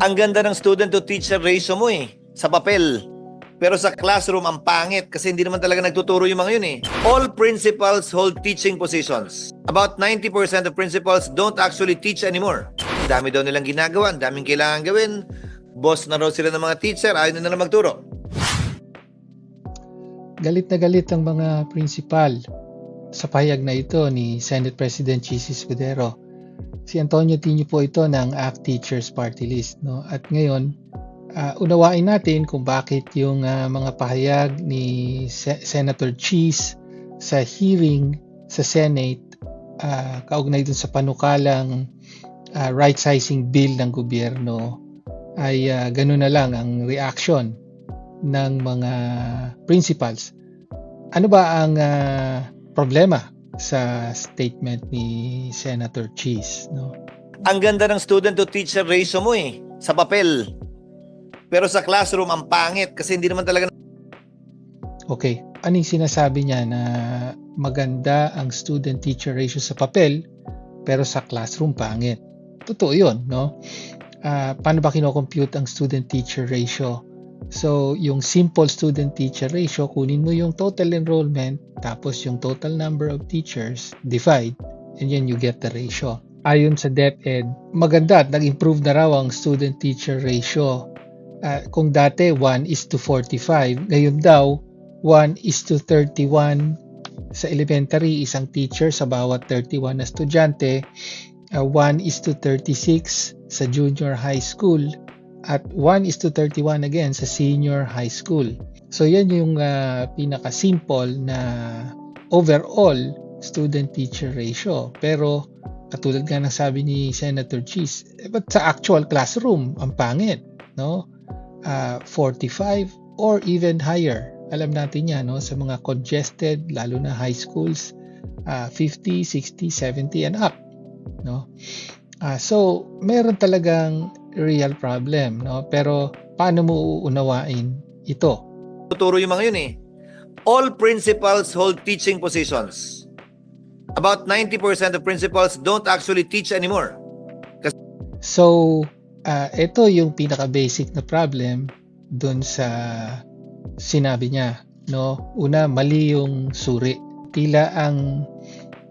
Ang ganda ng student to teacher ratio mo eh, sa papel. Pero sa classroom, ang pangit kasi hindi naman talaga nagtuturo yung mga yun eh. All principals hold teaching positions. About 90% of principals don't actually teach anymore. Dami daw nilang ginagawa, daming kailangan gawin. Boss na raw sila ng mga teacher, ayaw na lang magturo. Galit na galit ang mga principal sa pahayag na ito ni Senate President Chis Escudero. Si Antonio Tino po ito ng ACT Teachers Party List. No? At ngayon, ah, unawain natin kung bakit yung ah, mga pahayag ni Se- Senator Cheese sa hearing sa Senate ah, kaugnay dun sa panukalang ah, right-sizing bill ng gobyerno ay ah, ganun na lang ang reaction ng mga principals. Ano ba ang ah, problema sa statement ni Senator Cheese? No? Ang ganda ng student to teacher ratio mo eh, sa papel. Pero sa classroom, ang pangit kasi hindi naman talaga Okay, anong sinasabi niya na maganda ang student-teacher ratio sa papel pero sa classroom pangit? Totoo yun, no? Ah, paano ba kinocompute ang student-teacher ratio? So, yung simple student-teacher ratio, kunin mo yung total enrollment tapos yung total number of teachers, divide, and then you get the ratio. Ayon sa DepEd, maganda at nag-improve na raw ang student-teacher ratio. Ah, kung dati 1 is to 45, ngayon daw 1 is to 31 sa elementary, isang teacher sa bawat 31 na estudyante, uh, 1 is to 36 sa junior high school, at 1 is to 31 again sa senior high school. So yan yung uh, pinaka-simple na overall student-teacher ratio. Pero katulad nga ng sabi ni Senator Cheese, eh, but sa actual classroom, ang pangit, no? Uh, 45 or even higher alam natin yan no sa mga congested lalo na high schools ah, 50 60 70 and up no Ah, so meron talagang real problem no pero paano mo uunawain ito tuturo yung mga yun eh. All principals hold teaching positions. About 90% of principals don't actually teach anymore. so ah, ito yung pinaka basic na problem dun sa sinabi niya no una mali yung suri tila ang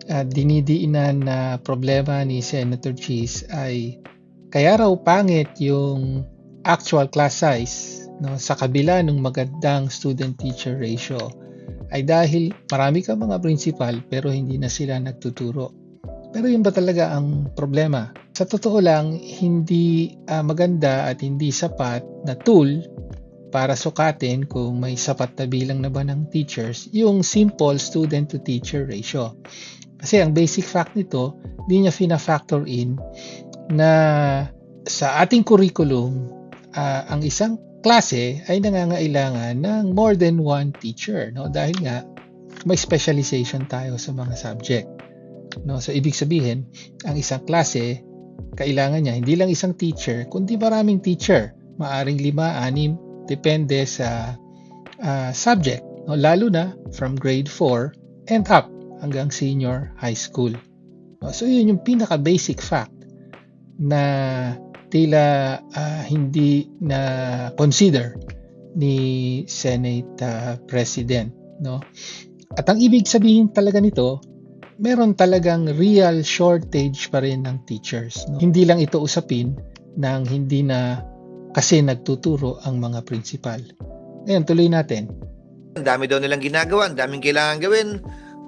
ah, dinidiinan na problema ni Senator Cheese ay kaya raw pangit yung actual class size no sa kabila ng magandang student teacher ratio. Ay dahil marami ka mga principal pero hindi na sila nagtuturo. Pero yun ba talaga ang problema? Sa totoo lang hindi ah, maganda at hindi sapat na tool para sukatin kung may sapat na bilang na ba ng teachers yung simple student to teacher ratio. Kasi ang basic fact nito, di niya fina-factor in na sa ating curriculum, ah, ang isang klase ay nangangailangan ng more than one teacher. No? Dahil nga, may specialization tayo sa mga subject. No? So, ibig sabihin, ang isang klase, kailangan niya hindi lang isang teacher, kundi maraming teacher. Maaring lima, anim, depende sa ah, subject, no? lalo na from grade 4 and up hanggang senior high school. No? So yun yung pinaka-basic fact na tila ah, hindi na consider ni Senate ah, President. No? At ang ibig sabihin talaga nito, meron talagang real shortage pa rin ng teachers. No? Hindi lang ito usapin ng hindi na kasi nagtuturo ang mga principal. Ngayon, tuloy natin. Ang dami daw nilang ginagawa, ang daming kailangan gawin.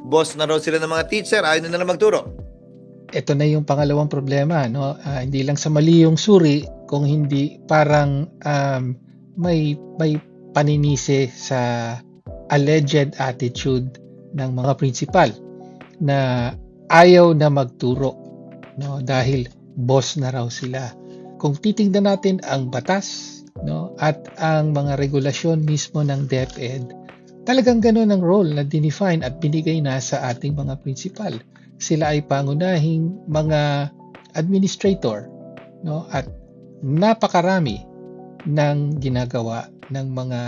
Boss na raw sila ng mga teacher, ayaw na lang magturo. Ito na yung pangalawang problema. No? Ah, hindi lang sa mali yung suri, kung hindi parang um, may, may paninisi sa alleged attitude ng mga principal na ayaw na magturo no dahil boss na raw sila kung titingnan natin ang batas no at ang mga regulasyon mismo ng DepEd talagang ganoon ang role na dinefine at binigay na sa ating mga principal sila ay pangunahing mga administrator no at napakarami ng ginagawa ng mga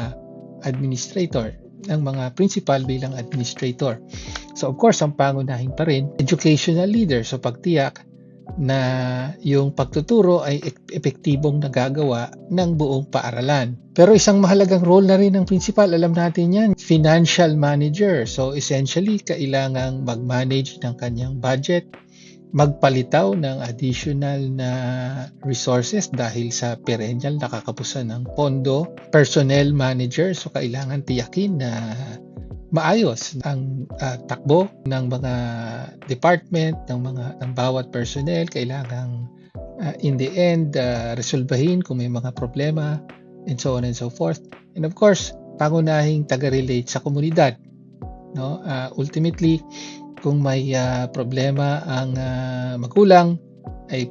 administrator ng mga principal bilang administrator. So of course, ang pangunahin pa rin, educational leader. So pagtiyak na yung pagtuturo ay ek- epektibong nagagawa ng buong paaralan. Pero isang mahalagang role na rin ng principal, alam natin yan, financial manager. So essentially, kailangang mag-manage ng kanyang budget, magpalitaw ng additional na resources dahil sa perennial nakakapusan ng pondo, personnel manager, so kailangan tiyakin na maayos ang ah, takbo ng mga department, ng mga ng bawat personnel, kailangang ah, in the end ah, resolbahin kung may mga problema and so on and so forth. And of course, pangunahing taga-relate sa komunidad. No? Ah, ultimately, kung may ah, problema ang ah, magulang ay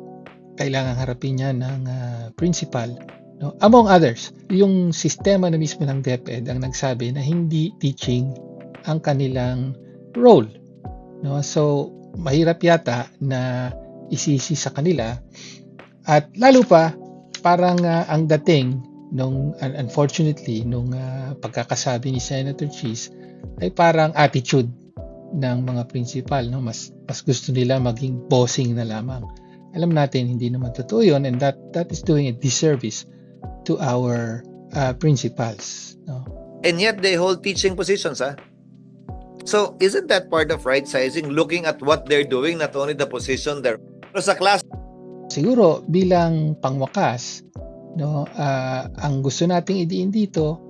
kailangan harapin niya ng ah, principal no among others yung sistema na mismo ng DepEd ang nagsabi na hindi teaching ang kanilang role no? So mahirap yata na isisi sa kanila. At lalo pa parang ah, ang dating nung un- unfortunately nung ah, pagkakasabi ni Senator Cheese ay parang attitude ng mga principal no? Mas mas gusto nila maging bossing na lamang. Alam natin hindi naman totoo yun and that that is doing a disservice to our uh, principals no? And yet they hold teaching positions, ah. So, isn't that part of right sizing? Looking at what they're doing, not only the position they're... Pero sa class, siguro bilang pangwakas no ah, ang gusto nating idiin dito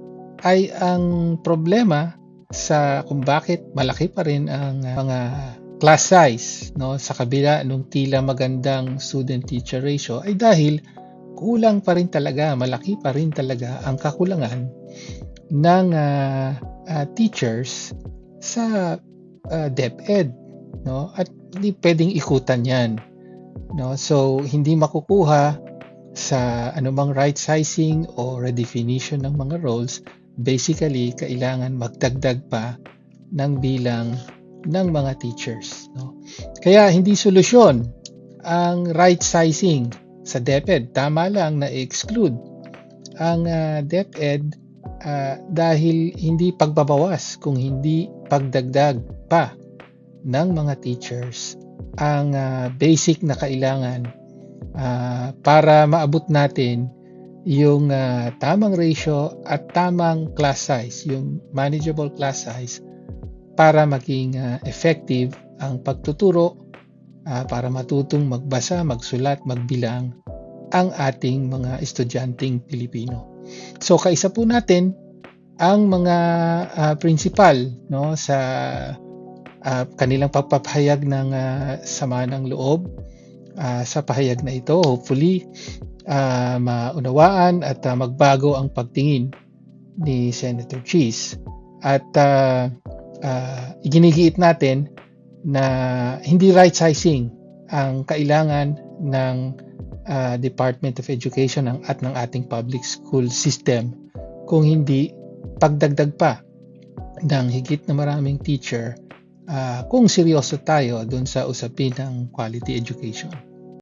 ay ang problema sa kung bakit malaki pa rin ang ah, mga class size no sa kabila nung tila magandang student teacher ratio ay dahil kulang pa rin talaga malaki pa rin talaga ang kakulangan ng ah, ah, teachers sa ah, DepEd no? At hindi pwedeng ikutan 'yan no? So hindi makukuha sa anumang right sizing o redefinition ng mga roles basically kailangan magdagdag pa ng bilang ng mga teachers no? Kaya hindi solusyon ang right sizing sa DepEd. Tama lang na exclude ang ah, DepEd ah, dahil hindi pagbabawas kung hindi pagdagdag pa ng mga teachers ang ah, basic na kailangan ah, para maabot natin yung ah, tamang ratio at tamang class size, yung manageable class size para maging ah, effective ang pagtuturo ah, para matutong magbasa, magsulat, magbilang ang ating mga estudyanteng Pilipino. So kaisa po natin ang mga ah, principal no sa ah, kanilang pagpapahayag ng ah, sama ng loob ah, sa pahayag na ito. Hopefully, ah, maunawaan at ah, magbago ang pagtingin ni Senator Cheese. At ah, ah, iginigiit natin na hindi right sizing ang kailangan ng ah, Department of Education ang- at ng ating public school system kung hindi pagdagdag pa ng higit na maraming teacher ah, kung seryoso tayo dun sa usapin ng quality education.